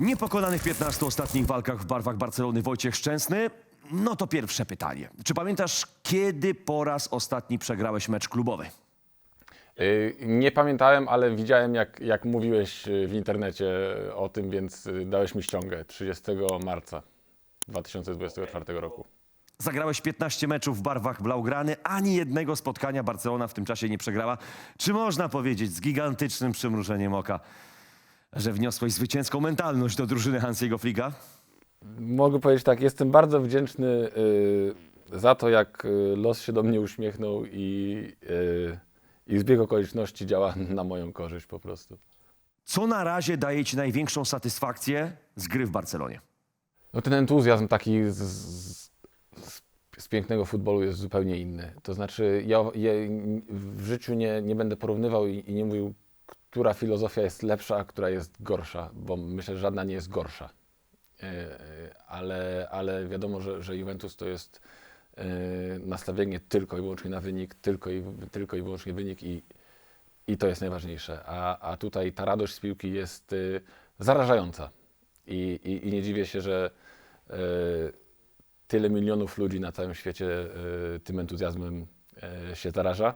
Niepokonany w 15 ostatnich walkach w barwach Barcelony Wojciech Szczęsny. No to pierwsze pytanie. Czy pamiętasz, kiedy po raz ostatni przegrałeś mecz klubowy? Y, Nie pamiętałem, ale widziałem, jak, jak mówiłeś y, w internecie o tym, więc y, dałeś mi ściągę 30 marca 2024 roku. Zagrałeś 15 meczów w barwach Blaugrany, ani jednego spotkania Barcelona w tym czasie nie przegrała. Czy można powiedzieć z gigantycznym przymrużeniem oka, że wniosłeś zwycięską mentalność do drużyny Hansiego Flicka? Mogę powiedzieć tak, jestem bardzo wdzięczny y, za to, jak y, los się do mnie uśmiechnął i, y, i zbieg okoliczności działa na moją korzyść po prostu. Co na razie daje ci największą satysfakcję z gry w Barcelonie? No ten entuzjazm taki z, z, z pięknego futbolu jest zupełnie inny. To znaczy, ja, ja w życiu nie, nie będę porównywał i, i nie mówił, która filozofia jest lepsza, a która jest gorsza, bo myślę, że żadna nie jest gorsza. E, e, Ale, ale wiadomo, że, że Juventus to jest e, nastawienie tylko i wyłącznie na wynik, tylko i, tylko i wyłącznie wynik i, i to jest najważniejsze. A, a tutaj ta radość z piłki jest zarażająca. I, i, I nie dziwię się, że tyle milionów ludzi na całym świecie tym entuzjazmem się zaraża.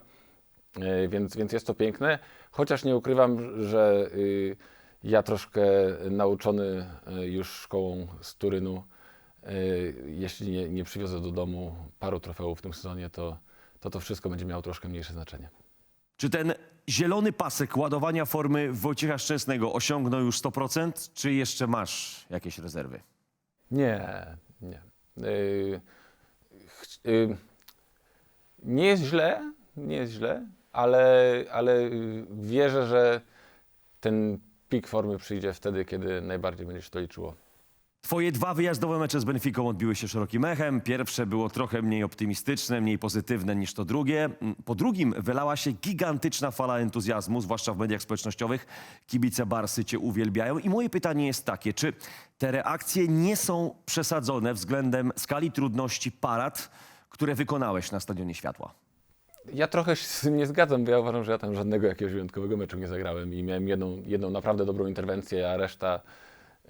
Y, więc, więc jest to piękne, chociaż nie ukrywam, że y, ja troszkę nauczony y, już szkołą z Turynu, y, jeśli nie, nie przywiozę do domu paru trofeów w tym sezonie, to to, to wszystko będzie miało troszkę mniejsze znaczenie. Czy ten zielony pasek ładowania formy Wojciecha Szczęsnego osiągnął już 100%, czy jeszcze masz jakieś rezerwy? Nie, nie. Yy, yy, nie jest źle, nie jest źle, ale, ale yy, wierzę, że ten pik formy przyjdzie wtedy, kiedy najbardziej będzie się to liczyło. Twoje dwa wyjazdowe mecze z Benficą odbiły się szerokim echem. Pierwsze było trochę mniej optymistyczne, mniej pozytywne niż to drugie. Po drugim wylała się gigantyczna fala entuzjazmu, zwłaszcza w mediach społecznościowych. Kibice Barsy cię uwielbiają. I moje pytanie jest takie, czy te reakcje nie są przesadzone względem skali trudności parad, które wykonałeś na Stadionie Światła? Ja trochę się z tym nie zgadzam, bo ja uważam, że ja tam żadnego jakiegoś wyjątkowego meczu nie zagrałem i miałem jedną, jedną naprawdę dobrą interwencję, a reszta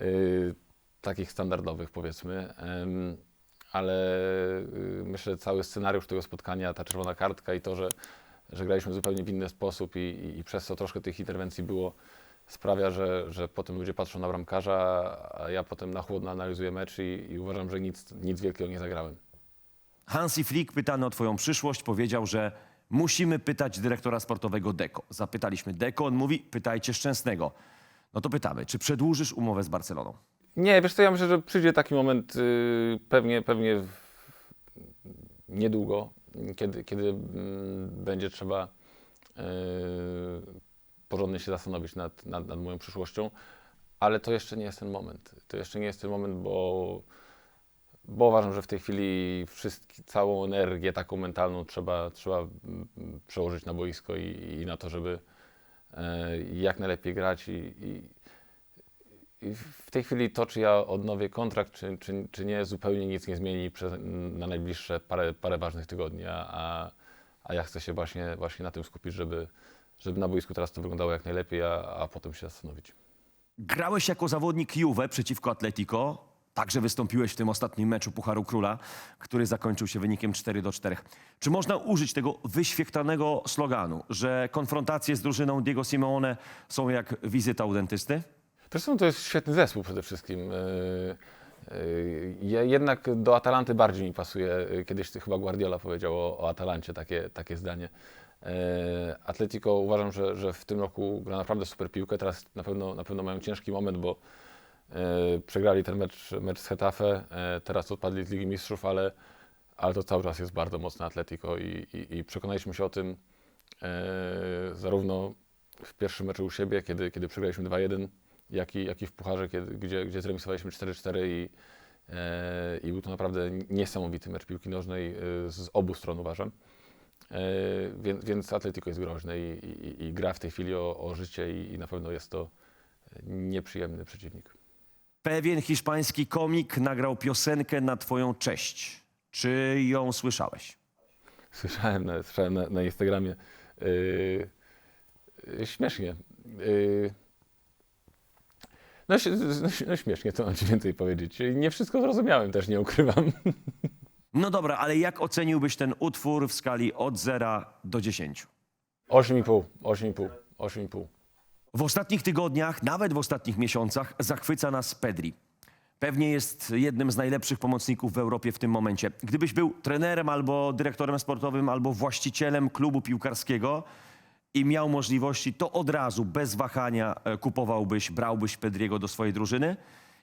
y, takich standardowych powiedzmy. Ale y, myślę, że cały scenariusz tego spotkania, ta czerwona kartka i to, że, że graliśmy zupełnie w inny sposób i, i, i przez to troszkę tych interwencji było, sprawia, że, że potem ludzie patrzą na bramkarza, a ja potem na chłodno analizuję mecz i, i uważam, że nic, nic wielkiego nie zagrałem. Hansi Flick, pytany o twoją przyszłość, powiedział, że musimy pytać dyrektora sportowego Deko. Zapytaliśmy Deko, on mówi, pytajcie Szczęsnego. No to pytamy, czy przedłużysz umowę z Barceloną? Nie, wiesz co, ja myślę, że przyjdzie taki moment y, pewnie, pewnie w, niedługo, kiedy, kiedy mm, będzie trzeba y, porządnie się zastanowić nad, nad, nad moją przyszłością, ale to jeszcze nie jest ten moment. To jeszcze nie jest ten moment, bo, bo uważam, że w tej chwili wszystki, całą energię taką mentalną trzeba, trzeba mm, przełożyć na boisko i, i na to, żeby e, jak najlepiej grać i, i, i w tej chwili to, czy ja odnowię kontrakt, czy, czy, czy nie, zupełnie nic nie zmieni przez, na najbliższe parę, parę ważnych tygodni, a, a ja chcę się właśnie, właśnie na tym skupić, żeby, żeby na boisku teraz to wyglądało jak najlepiej, a, a potem się zastanowić. Grałeś jako zawodnik Juve przeciwko Atletico. Także wystąpiłeś w tym ostatnim meczu Pucharu Króla, który zakończył się wynikiem 4 do 4. Czy można użyć tego wyświechtanego sloganu, że konfrontacje z drużyną Diego Simeone są jak wizyta u dentysty? Zresztą to jest świetny zespół przede wszystkim. Yy, yy, ja jednak do Atalanty bardziej mi pasuje. Yy, Kiedyś chyba Guardiola powiedział o, o Atalancie takie, takie zdanie. Atletico uważam, że, że w tym roku gra naprawdę super piłkę. Teraz na pewno, na pewno mają ciężki moment, bo przegrali ten mecz, mecz z Hetafe, yy, teraz odpadli z Ligi Mistrzów, ale, ale to cały czas jest bardzo mocne Atletico i, i, i przekonaliśmy się o tym yy, zarówno w pierwszym meczu u siebie, kiedy, kiedy przegraliśmy 2-1, jak i, jak i w Pucharze, kiedy, gdzie, gdzie zremisowaliśmy 4-4 i, e, i był to naprawdę niesamowity mecz piłki nożnej e, z obu stron uważam. E, więc, więc Atletico jest groźne i, i, i gra w tej chwili o, o życie i, i na pewno jest to nieprzyjemny przeciwnik. Pewien hiszpański komik nagrał piosenkę na twoją cześć. Czy ją słyszałeś? Słyszałem na, słyszałem na, na Instagramie. Yy, yy, śmiesznie. Yy, No, ś- no, ś- no śmiesznie, to mam ci więcej powiedzieć. Nie wszystko zrozumiałem, też nie ukrywam. No dobra, ale jak oceniłbyś ten utwór w skali od 0 do 10? 8,5, 8,5, 8,5. W ostatnich tygodniach, nawet w ostatnich miesiącach, zachwyca nas Pedri. Pewnie jest jednym z najlepszych pomocników w Europie w tym momencie. Gdybyś był trenerem albo dyrektorem sportowym, albo właścicielem klubu piłkarskiego i miał możliwości, to od razu, bez wahania, e, kupowałbyś, brałbyś Pedriego do swojej drużyny.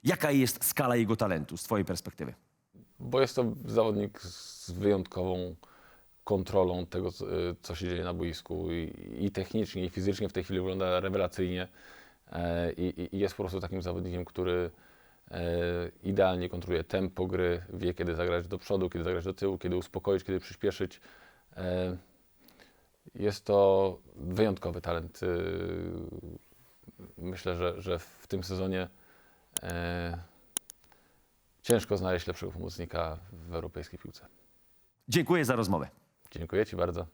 Jaka jest skala jego talentu z twojej perspektywy? Bo jest to zawodnik z wyjątkową kontrolą tego, co- y, co się dzieje na boisku i, technicznie, i fizycznie w tej chwili wygląda rewelacyjnie E, i, jest po prostu takim zawodnikiem, który e, idealnie kontroluje tempo gry, wie kiedy zagrać do przodu, kiedy zagrać do tyłu, kiedy uspokoić, kiedy przyspieszyć. E, Jest to wyjątkowy talent. Y, Myślę, że, że w tym sezonie ciężko znaleźć lepszego pomocnika w europejskiej piłce. Dziękuję za rozmowę. Dziękuję Ci bardzo.